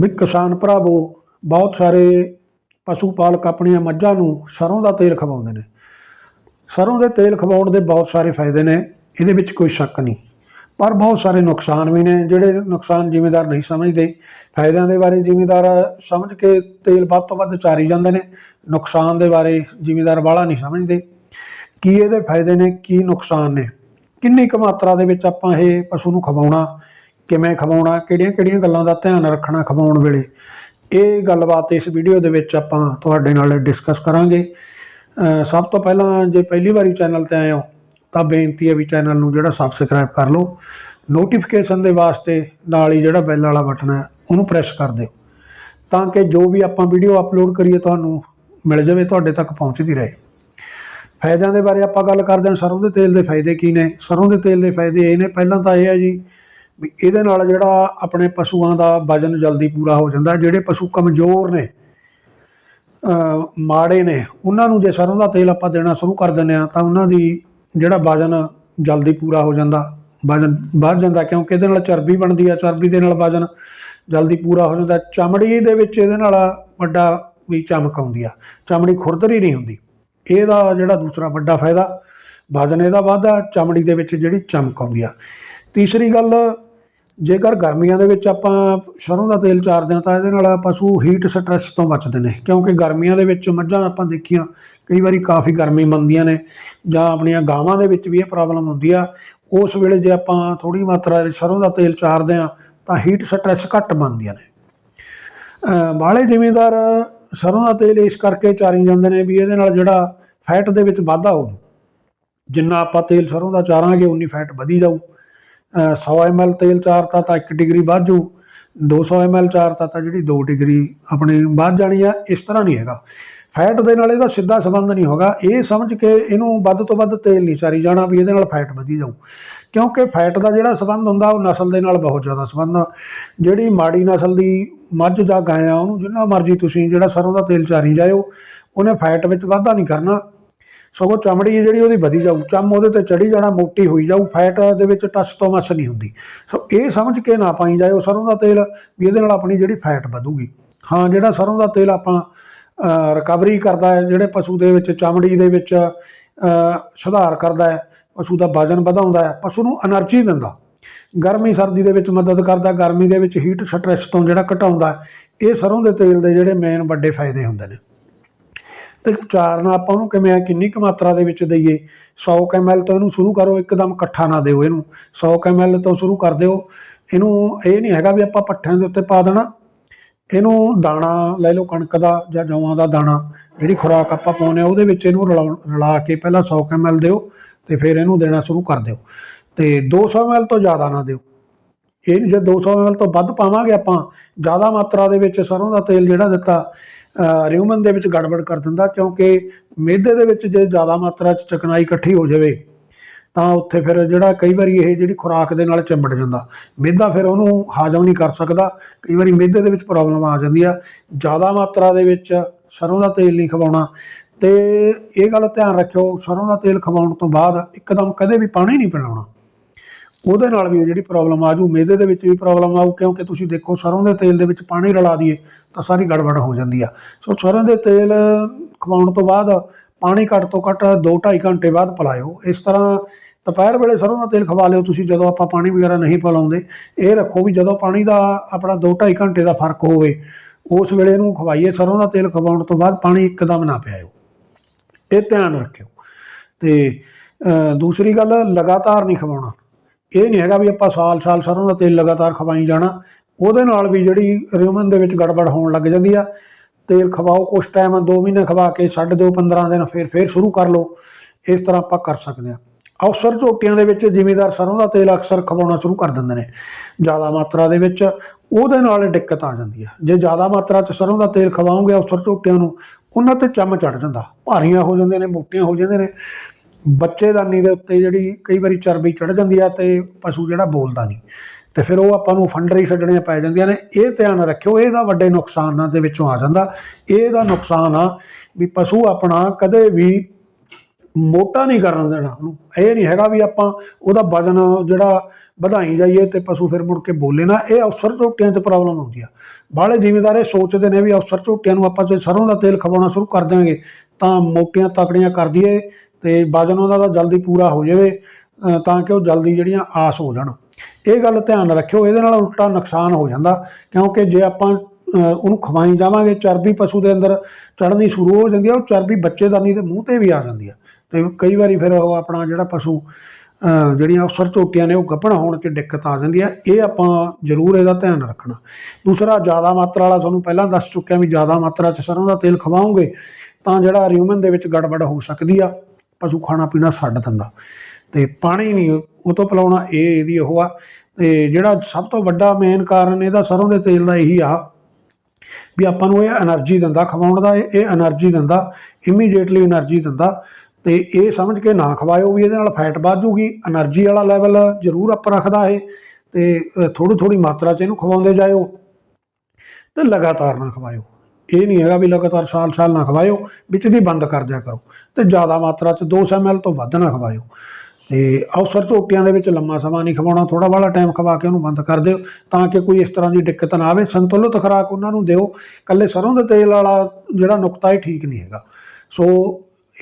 ਵੀ ਕਿਸਾਨ ਭਰਾਵੋ, ਬਹੁਤ ਸਾਰੇ ਪਸ਼ੂ ਪਾਲਕ ਆਪਣੀਆਂ ਮੱਝਾਂ ਨੂੰ ਸਰੋਂ ਦਾ ਤੇਲ ਖਵਾਉਂਦੇ ਨੇ। ਸਰੋਂ ਦੇ ਤੇਲ ਖਵਾਉਣ ਦੇ ਬਹੁਤ ਸਾਰੇ ਫਾਇਦੇ ਨੇ, ਇਹਦੇ ਵਿੱਚ ਕੋਈ ਸ਼ੱਕ ਨਹੀਂ। ਪਰ ਬਹੁਤ ਸਾਰੇ ਨੁਕਸਾਨ ਵੀ ਨੇ, ਜਿਹੜੇ ਨੁਕਸਾਨ ਜ਼ਿਮੀਦਾਰ ਨਹੀਂ ਸਮਝਦੇ। ਫਾਇਦਿਆਂ ਦੇ ਬਾਰੇ ਜ਼ਿਮੀਦਾਰ ਸਮਝ ਕੇ ਤੇਲ ਵੱਧ ਤੋਂ ਵੱਧ ਚਾਰੀ ਜਾਂਦੇ ਨੇ। ਨੁਕਸਾਨ ਦੇ ਬਾਰੇ ਜ਼ਿਮੀਦਾਰ ਵਾਲਾ ਨਹੀਂ ਸਮਝਦੇ। ਕੀ ਇਹਦੇ ਫਾਇਦੇ ਨੇ, ਕੀ ਨੁਕਸਾਨ ਨੇ? ਕਿੰਨੀ ਕੁ ਮਾਤਰਾ ਦੇ ਵਿੱਚ ਆਪਾਂ ਇਹ ਪਸ਼ੂ ਨੂੰ ਖਵਾਉਣਾ? ਕਿਵੇਂ ਖਵਾਉਣਾ ਕਿਹੜੀਆਂ-ਕਿਹੜੀਆਂ ਗੱਲਾਂ ਦਾ ਧਿਆਨ ਰੱਖਣਾ ਖਵਾਉਣ ਵੇਲੇ। ਇਹ ਗੱਲਬਾਤ ਇਸ ਵੀਡੀਓ ਦੇ ਵਿੱਚ ਆਪਾਂ ਤੁਹਾਡੇ ਨਾਲ ਡਿਸਕਸ ਕਰਾਂਗੇ। ਸਭ ਤੋਂ ਪਹਿਲਾਂ ਜੇ ਪਹਿਲੀ ਵਾਰੀ ਚੈਨਲ ਤੇ ਆਏ ਹੋ, ਤਾਂ ਬੇਨਤੀ ਹੈ ਵੀ ਚੈਨਲ ਨੂੰ ਜਿਹੜਾ ਸਬਸਕ੍ਰਾਈਬ ਕਰ ਲਓ। ਨੋਟੀਫਿਕੇਸ਼ਨ ਦੇ ਵਾਸਤੇ ਨਾਲ ਹੀ ਜਿਹੜਾ ਬੈਲ ਵਾਲਾ ਬਟਨ ਹੈ, ਉਹਨੂੰ ਪ੍ਰੈਸ ਕਰ ਦਿਓ। ਤਾਂ ਕਿ ਜੋ ਵੀ ਆਪਾਂ ਵੀਡੀਓ ਅਪਲੋਡ ਕਰੀਏ, ਤੁਹਾਨੂੰ ਮਿਲ ਜਾਵੇ, ਤੁਹਾਡੇ ਤੱਕ ਪਹੁੰਚਦੀ ਰਹੇ। ਫਾਇਦਿਆਂ ਦੇ ਬਾਰੇ ਆਪਾਂ ਗੱਲ ਕਰਦੇ ਹਾਂ। ਸਰੋਂ ਦੇ ਤੇਲ ਦੇ ਫਾਇਦੇ ਕੀ ਨੇ? ਸਰੋਂ ਦੇ ਤੇਲ ਦੇ ਫਾਇਦੇ ਇਹ ਨੇ। ਪਹਿਲਾਂ ਤਾਂ ਇਹ ਹੈ ਜੀ ਵੀ ਇਹਦੇ ਨਾਲ ਜਿਹੜਾ ਆਪਣੇ ਪਸ਼ੂਆਂ ਦਾ ਵਜਨ ਜਲਦੀ ਪੂਰਾ ਹੋ ਜਾਂਦਾ, ਜਿਹੜੇ ਪਸ਼ੂ ਕਮਜ਼ੋਰ ਨੇ ਮਾੜੇ ਨੇ, ਉਹਨਾਂ ਨੂੰ ਜੇ ਸਰੋਂ ਦਾ ਤੇਲ ਆਪਾਂ ਦੇਣਾ ਸ਼ੁਰੂ ਕਰ ਦਿੰਦੇ ਆ ਤਾਂ ਉਹਨਾਂ ਦੀ ਜਿਹੜਾ ਵਜਨ ਜਲਦੀ ਪੂਰਾ ਹੋ ਜਾਂਦਾ, ਵਜਨ ਵੱਧ ਜਾਂਦਾ, ਕਿਉਂਕਿ ਇਹਦੇ ਨਾਲ ਚਰਬੀ ਬਣਦੀ ਆ, ਚਰਬੀ ਦੇ ਨਾਲ ਵਜਨ ਜਲਦੀ ਪੂਰਾ ਹੋ ਜਾਂਦਾ। ਚਮੜੀ ਦੇ ਵਿੱਚ ਇਹਦੇ ਨਾਲ ਵੱਡਾ ਵੀ ਚਮਕ ਆਉਂਦੀ ਆ, ਚਮੜੀ ਖੁਰਦਰੀ ਨਹੀਂ ਹੁੰਦੀ, ਇਹਦਾ ਜਿਹੜਾ ਦੂਸਰਾ ਵੱਡਾ ਫਾਇਦਾ, ਵਜਨ ਇਹਦਾ ਵੱਧਦਾ, ਚਮੜੀ ਦੇ ਵਿੱਚ ਜਿਹੜੀ ਚਮਕ ਆਉਂਦੀ ਆ। ਤੀਸਰੀ ਗੱਲ ਜੇਕਰ ਗਰਮੀਆਂ ਦੇ ਵਿੱਚ ਆਪਾਂ ਸਰੋਂ ਦਾ ਤੇਲ ਚਾਰਦੇ ਹਾਂ ਤਾਂ ਇਹਦੇ ਨਾਲ ਪਸ਼ੂ ਹੀਟ ਸਟ੍ਰੈਸ ਤੋਂ ਬਚਦੇ ਨੇ, ਕਿਉਂਕਿ ਗਰਮੀਆਂ ਦੇ ਵਿੱਚ ਮੱਝਾਂ ਆਪਾਂ ਦੇਖੀਆਂ, ਕਈ ਵਾਰੀ ਕਾਫੀ ਗਰਮੀ ਮੰਦੀਆਂ ਨੇ ਜਾਂ ਆਪਣੀਆਂ ਗਾਵਾਂ ਦੇ ਵਿੱਚ ਵੀ ਇਹ ਪ੍ਰੋਬਲਮ ਹੁੰਦੀ ਆ, ਉਸ ਵੇਲੇ ਜੇ ਆਪਾਂ ਥੋੜੀ ਮਾਤਰਾ ਦੇ ਸਰੋਂ ਦਾ ਤੇਲ ਚਾਰਦੇ ਹਾਂ ਤਾਂ ਹੀਟ ਸਟ੍ਰੈਸ ਘੱਟ ਬਣਦੀਆਂ ਨੇ। ਅਹ ਬਾਹਲੇ ਜ਼ਿਮੀਂਦਾਰ ਸਰੋਂ ਦਾ ਤੇਲ ਇਸ ਕਰਕੇ ਚਾਰੀ ਜਾਂਦੇ ਨੇ ਵੀ ਇਹਦੇ ਨਾਲ ਜਿਹੜਾ ਫੈਟ ਦੇ ਵਿੱਚ ਵਾਧਾ ਹੋਊ, ਜਿੰਨਾ ਆਪਾਂ ਤੇਲ ਸਰੋਂ ਦਾ ਚਾਰਾਂਗੇ, ਉਨੀ ਫੈਟ ਵਧੀ ਜਾਊ। 100 ml ਤੇਲ ਚਾਰਤਾ ਤਾਂ 1 ਡਿਗਰੀ ਵੱਧ ਜਾਊ। 200 ml ਚਾਰਤਾ ਤਾਂ ਜਿਹੜੀ 2 ਡਿਗਰੀ ਆਪਣੀ ਵੱਧ ਜਾਣੀ ਆ, ਇਸ ਤਰ੍ਹਾਂ ਨਹੀਂ ਹੈਗਾ। ਫੈਟ ਦੇ ਨਾਲ ਇਹਦਾ ਸਿੱਧਾ ਸੰਬੰਧ ਨਹੀਂ ਹੋਗਾ। ਇਹ ਸਮਝ ਕੇ ਇਹਨੂੰ ਵੱਧ ਤੋਂ ਵੱਧ ਤੇਲ ਨਹੀਂ ਚਾਰੀ ਜਾਣਾ ਵੀ ਇਹਦੇ ਨਾਲ ਫੈਟ ਵਧੀ ਜਾਊ। ਕਿਉਂਕਿ ਫੈਟ ਦਾ ਜਿਹੜਾ ਸੰਬੰਧ ਹੁੰਦਾ, ਉਹ ਨਸਲ ਦੇ ਨਾਲ ਬਹੁਤ ਜ਼ਿਆਦਾ ਸੰਬੰਧ ਆ। ਜਿਹੜੀ ਮਾੜੀ ਨਸਲ ਦੀ ਮੱਝ ਜਾਂ ਗਾਂ ਆ, ਉਹਨੂੰ ਜਿੰਨਾ ਮਰਜ਼ੀ ਤੁਸੀਂ ਜਿਹੜਾ ਸਰੋਂ ਦਾ ਤੇਲ ਚਾਰੀ ਜਾਇਓ, ਉਹਨੇ ਫੈਟ ਵਿੱਚ ਵਾਧਾ ਨਹੀਂ ਕਰਨਾ। ਸਗੋਂ ਚਮੜੀ ਜਿਹੜੀ ਉਹਦੀ ਵਧੀ ਜਾਊ, ਚਮ ਉਹਦੇ ਤੇ ਚੜੀ ਜਾਣਾ, ਮੋਟੀ ਹੋਈ ਜਾਊ ਫੈਟ ਦੇ ਵਿੱਚ ਟਸ ਤੋਂ ਮਸ ਨਹੀਂ ਹੁੰਦੀ। ਸੋ ਇਹ ਸਮਝ ਕੇ ਨਾ ਪਾਈ ਜਾਏ ਉਹ ਸਰੋਂ ਦਾ ਤੇਲ, ਵੀ ਇਹਦੇ ਨਾਲ ਆਪਣੀ ਜਿਹੜੀ ਫੈਟ ਵਧੂਗੀ। ਹਾਂ, ਜਿਹੜਾ ਸਰੋਂ ਦਾ ਤੇਲ ਆਪਾਂ ਰਿਕਵਰੀ ਕਰਦਾ ਹੈ, ਜਿਹੜੇ ਪਸ਼ੂ ਦੇ ਵਿੱਚ ਚਮੜੀ ਦੇ ਵਿੱਚ ਸੁਧਾਰ ਕਰਦਾ ਹੈ, ਪਸ਼ੂ ਦਾ ਵਜ਼ਨ ਵਧਾਉਂਦਾ ਹੈ, ਪਸ਼ੂ ਨੂੰ એનર્ਜੀ ਦਿੰਦਾ। ਗਰਮੀ ਸਰਦੀ ਦੇ ਵਿੱਚ ਮਦਦ ਕਰਦਾ, ਗਰਮੀ ਦੇ ਵਿੱਚ ਹੀਟ ਸਟ੍ਰੈਸ ਤੋਂ ਜਿਹੜਾ ਘਟਾਉਂਦਾ, ਇਹ ਸਰੋਂ ਦੇ ਤੇਲ ਦੇ ਜਿਹੜੇ ਮੇਨ ਵੱਡੇ ਫਾਇਦੇ ਹੁੰਦੇ ਨੇ। ਤੇ ਚਾਰਨਾ ਆਪਾਂ ਉਹਨੂੰ ਕਿਵੇਂ ਆ, ਕਿੰਨੀ ਕੁ ਮਾਤਰਾ ਦੇ ਵਿੱਚ ਦਈਏ? 100 ml ਤੋਂ ਇਹਨੂੰ ਸ਼ੁਰੂ ਕਰੋ, ਇੱਕਦਮ ਇਕੱਠਾ ਨਾ ਦਿਓ ਇਹਨੂੰ। 100 ml ਤੋਂ ਸ਼ੁਰੂ ਕਰ ਦਿਓ। ਇਹਨੂੰ ਇਹ ਨਹੀਂ ਹੈਗਾ ਵੀ ਆਪਾਂ ਪੱਠਿਆਂ ਦੇ ਉੱਤੇ ਪਾ ਦੇਣਾ। ਇਹਨੂੰ ਦਾਣਾ ਲੈ ਲਓ ਕਣਕ ਦਾ ਜਾਂ ਜੌਆਂ ਦਾ ਦਾਣਾ, ਜਿਹੜੀ ਖੁਰਾਕ ਆਪਾਂ ਪਾਉਂਦੇ ਆ, ਉਹਦੇ ਵਿੱਚ ਇਹਨੂੰ ਰਲਾਉ- ਰਲਾ ਕੇ ਪਹਿਲਾਂ 100 ml ਦਿਓ ਤੇ ਫਿਰ ਇਹਨੂੰ ਦੇਣਾ ਸ਼ੁਰੂ ਕਰ ਦਿਓ। ਤੇ 200 ml ਤੋਂ ਜ਼ਿਆਦਾ ਨਾ ਦਿਓ। ਇਹ ਜੇ 200 ml ਤੋਂ ਵੱਧ ਪਾਵਾਂਗੇ ਆਪਾਂ, ਜ਼ਿਆਦਾ ਮਾਤਰਾ ਦੇ ਵਿੱਚ ਸਰੋਂ ਦਾ ਤੇਲ ਜਿਹੜਾ ਦਿੱਤਾ ਰਿਊਮਨ ਦੇ ਵਿੱਚ ਗੜਬੜ ਕਰ ਦਿੰਦਾ ਕਿਉਂਕਿ ਮਿਹਦੇ ਦੇ ਵਿੱਚ ਜੇ ਜ਼ਿਆਦਾ ਮਾਤਰਾ 'ਚ ਚਕਨਾਈ ਇਕੱਠੀ ਹੋ ਜਾਵੇ, ਤਾਂ ਉੱਥੇ ਫਿਰ ਜਿਹੜਾ ਕਈ ਵਾਰੀ ਇਹ ਜਿਹੜੀ ਖੁਰਾਕ ਦੇ ਨਾਲ ਚਿੰਬੜ ਜਾਂਦਾ। ਮਿਹਦਾ ਫਿਰ ਉਹਨੂੰ ਹਾਜ਼ਮ ਨਹੀਂ ਕਰ ਸਕਦਾ, ਕਈ ਵਾਰੀ ਮਿਹਦੇ ਦੇ ਵਿੱਚ ਪ੍ਰੋਬਲਮ ਆ ਜਾਂਦੀ ਆ। ਜ਼ਿਆਦਾ ਮਾਤਰਾ ਦੇ ਵਿੱਚ ਸਰੋਂ ਦਾ ਤੇਲ ਨਹੀਂ ਖਵਾਉਣਾ। ਤੇ ਇਹ ਗੱਲ ਧਿਆਨ ਰੱਖਿਓ, ਸਰੋਂ ਦਾ ਤੇਲ ਖਵਾਉਣ ਤੋਂ ਬਾਅਦ ਇੱਕਦਮ ਕਦੇ ਵੀ ਪਾਣੀ ਨਹੀਂ ਪਿਲਾਉਣਾ। ਉਹਦੇ ਨਾਲ ਵੀ ਜਿਹੜੀ ਪ੍ਰੋਬਲਮ ਆਜੂ ਮੇਦੇ ਦੇ ਵਿੱਚ ਵੀ ਪ੍ਰੋਬਲਮ ਆਊ, ਕਿਉਂਕਿ ਤੁਸੀਂ ਦੇਖੋ ਸਰੋਂ ਦੇ ਤੇਲ ਦੇ ਵਿੱਚ ਪਾਣੀ ਰਲਾ ਦਈਏ, ਤਾਂ ਸਾਰੀ ਗੜਬੜ ਹੋ ਜਾਂਦੀ ਆ। ਸੋ ਸਰੋਂ ਦੇ ਤੇਲ ਖਵਾਉਣ ਤੋਂ ਬਾਅਦ ਪਾਣੀ ਘੱਟ ਤੋਂ ਘੱਟ 2-2.5 ਘੰਟੇ ਬਾਅਦ ਪਿਲਾਇਓ। ਇਸ ਤਰ੍ਹਾਂ ਦੁਪਹਿਰ ਵੇਲੇ ਸਰੋਂ ਦਾ ਤੇਲ ਖਵਾ ਲਿਓ ਤੁਸੀਂ, ਜਦੋਂ ਆਪਾਂ ਪਾਣੀ ਵਗੈਰਾ ਨਹੀਂ ਪਿਲਾਉਂਦੇ। ਇਹ ਰੱਖੋ ਵੀ ਜਦੋਂ ਪਾਣੀ ਦਾ ਆਪਣਾ 2-2.5 ਘੰਟੇ ਦਾ ਫ਼ਰਕ ਹੋਵੇ, ਉਸ ਵੇਲੇ ਨੂੰ ਖਵਾਈਏ ਸਰੋਂ ਦਾ ਤੇਲ ਖਵਾਉਣ ਤੋਂ ਬਾਅਦ ਪਾਣੀ ਇੱਕਦਮ ਨਾ ਪਿਆਇਓ। ਇਹ ਧਿਆਨ ਰੱਖਿਓ। ਤੇ ਦੂਸਰੀ ਗੱਲ, ਲਗਾਤਾਰ ਨਹੀਂ ਖਵਾਉਣਾ। ਇਹ ਨਹੀਂ ਹੈਗਾ ਵੀ ਆਪਾਂ ਸਾਲ-ਸਾਲ ਸਰੋਂ ਦਾ ਤੇਲ ਲਗਾਤਾਰ ਖਵਾਈ ਜਾਣਾ। ਉਹਦੇ ਨਾਲ ਵੀ ਜਿਹੜੀ ਰਿਊਮਨ ਦੇ ਵਿੱਚ ਗੜਬੜ ਹੋਣ ਲੱਗ ਜਾਂਦੀ ਆ। ਤੇਲ ਖਵਾਓ, ਕੁਛ ਟਾਈਮ 2 ਮਹੀਨੇ ਖਵਾ ਕੇ ਛੱਡ ਦਿਓ 15 ਦਿਨ ਫਿਰ ਫਿਰ ਸ਼ੁਰੂ ਕਰ ਲਓ। ਇਸ ਤਰ੍ਹਾਂ ਆਪਾਂ ਕਰ ਸਕਦੇ ਆ। ਅਵਸਰ ਝੋਟੀਆਂ ਦੇ ਵਿੱਚ ਜ਼ਿਮੀਦਾਰ ਸਰੋਂ ਦਾ ਤੇਲ ਅਕਸਰ ਖਵਾਉਣਾ ਸ਼ੁਰੂ ਕਰ ਦਿੰਦੇ ਨੇ। ਜ਼ਿਆਦਾ ਮਾਤਰਾ ਦੇ ਵਿੱਚ ਉਹਦੇ ਨਾਲ ਦਿੱਕਤ ਆ ਜਾਂਦੀ ਹੈ ਜੇ ਜ਼ਿਆਦਾ ਮਾਤਰਾ 'ਚ ਸਰੋਂ ਦਾ ਤੇਲ ਖਵਾਓਗੇ ਅਵਸਰ ਝੋਟੀਆਂ ਨੂੰ, ਉਹਨਾਂ ਤੇ ਚੰਮ ਚੜ ਜਾਂਦਾ। ਭਾਰੀਆਂ ਹੋ ਜਾਂਦੇ ਨੇ, ਮੋਟੀਆਂ ਹੋ ਜਾਂਦੇ ਨੇ। ਬੱਚੇਦਾਨੀ ਦੇ ਉੱਤੇ ਜਿਹੜੀ ਕਈ ਵਾਰੀ ਚਰਬੀ ਚੜ ਜਾਂਦੀ ਆ ਤੇ ਪਸ਼ੂ ਜਿਹੜਾ ਬੋਲਦਾ ਨਹੀਂ ਤੇ ਫਿਰ ਉਹ ਆਪਾਂ ਨੂੰ ਫੰਡਰੀ ਛੱਡਣੀਆਂ ਪੈ ਜਾਂਦੀਆਂ ਨੇ। ਇਹ ਧਿਆਨ ਰੱਖਿਓ, ਇਹਦਾ ਵੱਡੇ ਨੁਕਸਾਨਾਂ ਦੇ ਵਿੱਚੋਂ ਆ ਜਾਂਦਾ। ਇਹਦਾ ਨੁਕਸਾਨ ਆ ਵੀ ਪਸ਼ੂ ਆਪਣਾ ਕਦੇ ਵੀ ਮੋਟਾ ਨਹੀਂ ਕਰਨ ਦੇਣਾ ਉਹਨੂੰ। ਇਹ ਨਹੀਂ ਹੈਗਾ ਵੀ ਆਪਾਂ ਉਹਦਾ ਵਜਨ ਜਿਹੜਾ ਵਧਾਈ ਜਾਈਏ ਤੇ ਪਸ਼ੂ ਫਿਰ ਮੁੜ ਕੇ ਬੋਲੇ ਨਾ। ਇਹ ਅਫਸਰ ਝੋਟਿਆਂ 'ਚ ਪ੍ਰੋਬਲਮ ਆਉਂਦੀ ਆ। ਬਾਹਲੇ ਜ਼ਿਮੀਂਦਾਰ ਇਹ ਸੋਚਦੇ ਨੇ ਵੀ ਅਫਸਰ ਝੋਟਿਆਂ ਨੂੰ ਆਪਾਂ ਜੇ ਸਰੋਂ ਦਾ ਤੇਲ ਖਵਾਉਣਾ ਸ਼ੁਰੂ ਕਰ ਦਿਆਂਗੇ, ਤਾਂ ਮੋਟੀਆਂ ਤਕੜੀਆਂ ਕਰ ਦਈਏ। ਤੇ ਵਜਨ ਉਹਨਾਂ ਦਾ ਜਲਦੀ ਪੂਰਾ ਹੋ ਜਾਵੇ ਤਾਂ ਕਿ ਉਹ ਜਲਦੀ ਜਿਹੜੀਆਂ ਆਸ ਹੋ ਜਾਣ। ਇਹ ਗੱਲ ਧਿਆਨ ਰੱਖਿਓ, ਇਹਦੇ ਨਾਲ ਉਲਟਾ ਨੁਕਸਾਨ ਹੋ ਜਾਂਦਾ, ਕਿਉਂਕਿ ਜੇ ਆਪਾਂ ਉਹਨੂੰ ਖਵਾਈ ਜਾਵਾਂਗੇ, ਚਰਬੀ ਪਸ਼ੂ ਦੇ ਅੰਦਰ ਚੜ੍ਹਨੀ ਸ਼ੁਰੂ ਹੋ ਜਾਂਦੀ ਹੈ, ਉਹ ਚਰਬੀ ਬੱਚੇਦਾਨੀ ਦੇ ਮੂੰਹ ਤੇ ਵੀ ਆ ਜਾਂਦੀ ਹੈ। ਤੇ ਕਈ ਵਾਰੀ ਫਿਰ ਉਹ ਆਪਣਾ ਜਿਹੜਾ ਪਸ਼ੂ ਜਿਹੜੀਆਂ ਅਫਸਰ ਝੋਟੀਆਂ ਨੇ, ਉਹ ਗੱਭਣ ਹੋਣ 'ਚ ਦਿੱਕਤ ਆ ਜਾਂਦੀ ਹੈ, ਇਹ ਆਪਾਂ ਜ਼ਰੂਰ ਇਹਦਾ ਧਿਆਨ ਰੱਖਣਾ। ਦੂਸਰਾ, ਜ਼ਿਆਦਾ ਮਾਤਰਾ ਵਾਲਾ ਤੁਹਾਨੂੰ ਪਹਿਲਾਂ ਦੱਸ ਚੁੱਕਿਆ ਵੀ ਜ਼ਿਆਦਾ ਮਾਤਰਾ 'ਚ ਸਰੋਂ ਦਾ ਤੇਲ ਖਵਾਉਂਗੇ ਤਾਂ ਜਿਹੜਾ ਰਿਊਮਨ ਦੇ ਵਿੱਚ ਗੜਬੜ ਹੋ ਸਕਦੀ ਆ। ਪਸ਼ੂ ਖਾਣਾ ਪੀਣਾ ਛੱਡ ਦਿੰਦਾ। ਤੇ ਪਾਣੀ ਨਹੀਂ ਉਹ ਤੋਂ ਪਿਲਾਉਣਾ ਇਹ ਇਹਦੀ ਉਹ ਆ। ਤੇ ਜਿਹੜਾ ਸਭ ਤੋਂ ਵੱਡਾ ਮੇਨ ਕਾਰਨ ਇਹਦਾ ਸਰੋਂ ਦੇ ਤੇਲ ਦਾ ਇਹੀ ਆ। ਵੀ ਆਪਾਂ ਨੂੰ ਇਹ એનર્ਜੀ ਦਿੰਦਾ, ਖਵਾਉਣ ਦਾ ਇਹ એનર્ਜੀ ਦਿੰਦਾ ਇਮੀਡੀਏਟਲੀ એનર્ਜੀ ਦਿੰਦਾ। ਤੇ ਇਹ ਸਮਝ ਕੇ ਨਾ ਖਵਾਇਓ ਵੀ ਇਹਦੇ ਨਾਲ ਫੈਟ ਵੱਧ ਜੂਗੀ એનર્ਜੀ ਵਾਲਾ ਲੈਵਲ ਜ਼ਰੂਰ ਆਪਾਂ ਰੱਖਦਾ ਇਹ। ਤੇ ਥੋੜੀ ਥੋੜੀ ਮਾਤਰਾ ਚ ਇਹਨੂੰ ਖਵਾਉਂਦੇ ਜਾਇਓ। ਤੇ ਲਗਾਤਾਰ ਨਾ ਖਵਾਇਓ। ਇਹ ਨਹੀਂ ਹੈਗਾ ਵੀ ਲਗਾਤਾਰ ਸਾਲ ਸਾਲ ਨਾ ਖਵਾਇਓ, ਵਿੱਚ ਦੀ ਬੰਦ ਕਰ ਦਿਆ ਕਰੋ ਤੇ ਜ਼ਿਆਦਾ ਮਾਤਰਾ ਚ 200 ml ਤੋਂ ਵੱਧ ਨਾ ਖਵਾਇਓ। ਤੇ ਅਵਸਰ ਝੋਟੀਆਂ ਦੇ ਵਿੱਚ ਲੰਮਾ ਸਮਾਂ ਨਹੀਂ ਖਵਾਉਣਾ ਥੋੜਾ ਬਾਲਾ ਟਾਈਮ ਖਵਾ ਕੇ ਉਹਨੂੰ ਬੰਦ ਕਰ ਦਿਓ ਤਾਂ ਕਿ ਕੋਈ ਇਸ ਤਰ੍ਹਾਂ ਦੀ ਦਿੱਕਤ ਨਾ ਆਵੇ। ਸੰਤੁਲਿਤ ਖੁਰਾਕ ਉਹਨਾਂ ਨੂੰ ਦਿਓ। ਕੱਲੇ ਸਰੋਂ ਦੇ ਤੇਲ ਵਾਲਾ ਜਿਹੜਾ ਨੁਕਤਾ ਇਹ ਠੀਕ ਨਹੀਂ ਹੈਗਾ। ਸੋ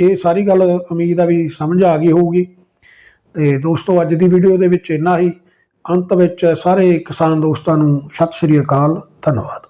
ਇਹ ਸਾਰੀ ਗੱਲ ਉਮੀਦ ਆ ਵੀ ਸਮਝ ਆ ਗਈ ਹੋਊਗੀ। ਤੇ ਦੋਸਤੋ, ਅੱਜ ਦੀ ਵੀਡੀਓ ਦੇ ਵਿੱਚ ਇੰਨਾ ਹੀ। ਅੰਤ ਵਿੱਚ ਸਾਰੇ ਕਿਸਾਨ ਦੋਸਤਾਂ ਨੂੰ ਸਤਿ ਸ੍ਰੀ ਅਕਾਲ, ਧੰਨਵਾਦ।